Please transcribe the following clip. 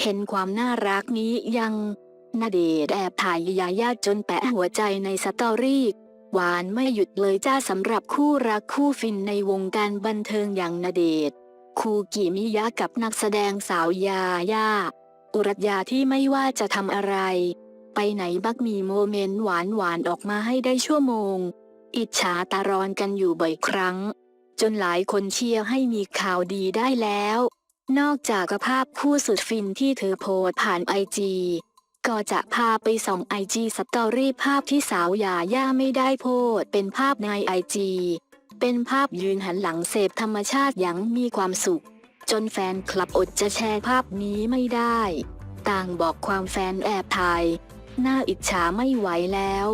เห็นความน่ารักนี้ยังนาเดชแอบถ่ายยายาจนแปะหัวใจในสตอรี่ หวานไม่หยุดเลยจ้าสำหรับคู่รักคู่ฟินในวงการบันเทิงอย่างนาเดชคูกิมิยะกับนักแสดงสาวยาย่าอุรัตยาที่ไม่ว่าจะทำอะไร ไปไหนบักมีโมเมนต์หวานหวานออกมาให้ได้ชั่วโมง อิจฉาตารอนกันอยู่บ่อยครั้ง จนหลายคนเชียร์ให้มีข่าวดีได้แล้ว นอกจากภาพคู่สุดฟินที่เธอโพสผ่านไอจีก็จะพาไปส่องไอจีสตอรี่ภาพที่สาวยาย่าไม่ได้โพสเป็นภาพในไอจีเป็นภาพยืนหันหลังเสพธรรมชาติอย่างมีความสุข จนแฟนคลับอดจะแชร์ภาพนี้ไม่ได้ ต่างบอกความแฟนแอบถ่าย น่าอิจฉาไม่ไหวแล้ว